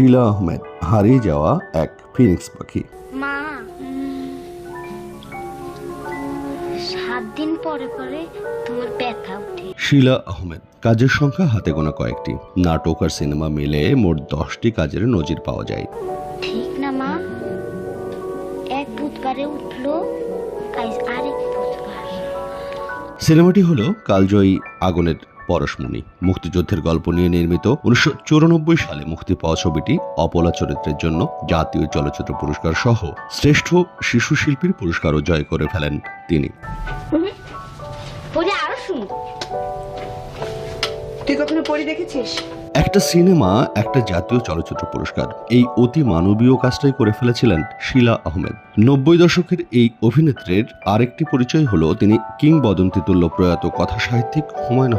শিলা আহমেদ হারিয়ে যাওয়া এক ফিনিক্স পাখি। মা সাত দিন পরে পরে তোমার ব্যথা উঠে। শিলা আহমেদ কাজের সংখ্যা হাতে গোনা কয়েকটি। নাটক আর সিনেমা মিলে মোট দশটি কাজের নজির পাওয়া যায়। ঠিক না মা। এক বুধবারে উঠল আরেক বুধবার। সিনেমাটি হলো কালজয়ী আগুনের পরশমণি। মুক্তিযুদ্ধের গল্প নিয়ে নির্মিত উনিশশো চুরানব্বই সালে মুক্তি পাওয়া ছবিটি অপলা চরিত্রের জন্য জাতীয় চলচ্চিত্র পুরস্কার সহ শ্রেষ্ঠ শিশু শিল্পীর পুরস্কারও জয় করে ফেলেন তিনি। পরে আরও সুন্দর তুই কখনো পড়ি দেখেছিস? একটা সিনেমা একটা জাতীয় চলচ্চিত্র পুরস্কার। এই অতি মানবীয় কাজটাই করে ফেলেছিলেন শিলা আহমেদ। নব্বই দশকের এই অভিনেত্রীর আরেকটি পরিচয় হলো তিনি কিংবদন্তি তুল্য প্রয়াত কথা সাহিত্যিক হুমায়ুন